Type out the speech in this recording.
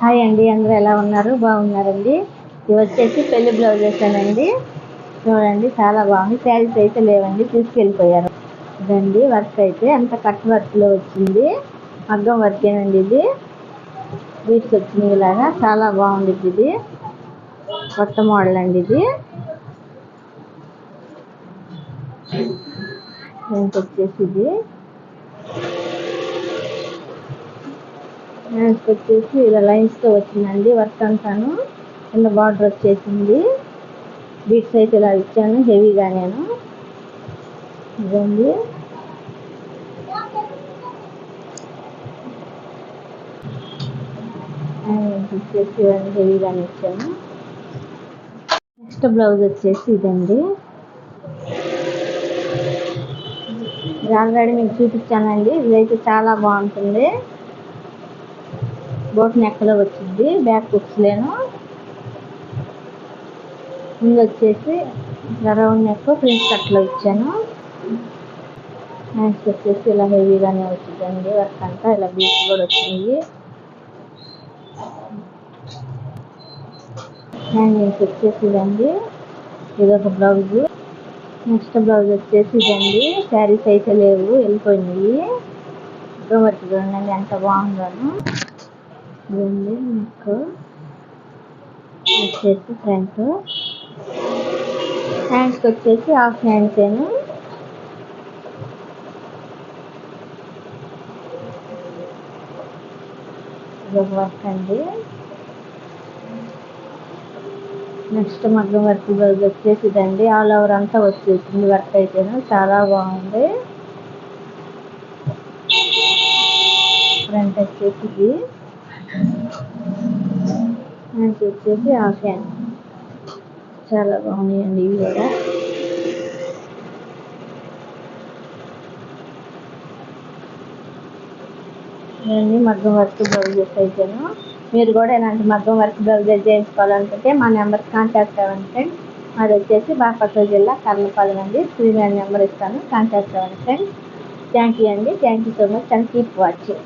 Hi అండి అందరూ ఎలా ఉన్నారు? బాగున్నారండి. ఇవి వచ్చేసి పెళ్ళి బ్లౌజ్ వేసానండి చూడండి చాలా బాగుంది. శారీస్ అయితే లేవండి తీసుకెళ్ళిపోయారు. ఇదండి వర్క్ అయితే అంత కట్ వర్క్లో వచ్చింది. మగ్గం వర్కేనండి ఇది. వీటికి వచ్చింది ఇలాగా. చాలా బాగుంది ఇది. కొత్త మోడల్ అండి ఇది. దీనికి వచ్చేసి ఇది. హ్యాండ్స్ వచ్చేసి ఇలా లైన్స్తో వచ్చిందండి వర్క్ అంతాను. కింద బార్డర్ వచ్చేసింది. బీట్స్ అయితే ఇలా ఇచ్చాను హెవీగా నేను. ఇదండి వచ్చేసి హెవీగానే ఇచ్చాను. నెక్స్ట్ బ్లౌజ్ వచ్చేసి ఇదండి. ఇది ఆల్రెడీ మీకు చూపించానండి ఇదైతే చాలా బాగుంటుంది. బోట్ నెక్కలో వచ్చింది. బ్యాక్ బుక్స్ ముందు వచ్చేసి రౌండ్ నెక్ ప్రింట్ కట్లో ఇచ్చాను. హ్యాండ్స్ వచ్చేసి ఇలా హెవీగానే వచ్చిందండి. వర్క్ అంతా ఇలా బీచ్ కూడా వచ్చింది. హ్యాంగింగ్స్ వచ్చేసి ఇదండి. ఇది ఒక బ్లౌజ్. నెక్స్ట్ బ్లౌజ్ వచ్చేసి ఇదండి. శారీస్ అయితే లేవు వెళ్ళిపోయినాయి. వర్క్ చూడండి ఎంత బాగుందను ఇదండి నెక్ వచ్చేసి ఫ్రంట్ హ్యాండ్స్కి వచ్చేసి హాఫ్ హ్యాండ్స్ ఏను. ఇదొక వర్క్ అండి. నెక్స్ట్ మగ్గం వర్క్ బ్లౌజ్ వచ్చేసి ఇదండి. ఆల్ ఓవర్ అంతా వచ్చేసింది వర్క్ అయితేను. చాలా బాగుంది. ఫ్రంట్ వచ్చేసి ఇది. అని వచ్చేసి ఆ ఫ్యాన్ చాలా బాగున్నాయండి ఇవి కూడా. ఇవన్నీ మగ్గం వర్క్ బ్లౌజెస్ అయితేను మీరు కూడా ఇలాంటి మగ్గం వర్క్ బ్లౌజెస్ చేయించుకోవాలనుకుంటే మా నెంబర్కి కాంటాక్ట్ అవ్వండి ఫ్రెండ్స్ అది వచ్చేసి బాపట్ల జిల్లా కర్లపాలెం అండి. స్క్రీన్ నెంబర్ ఇస్తాను. కాంటాక్ట్ అవ్వండి ఫ్రెండ్స్ థ్యాంక్ యూ అండి. Thank you so much and keep watching.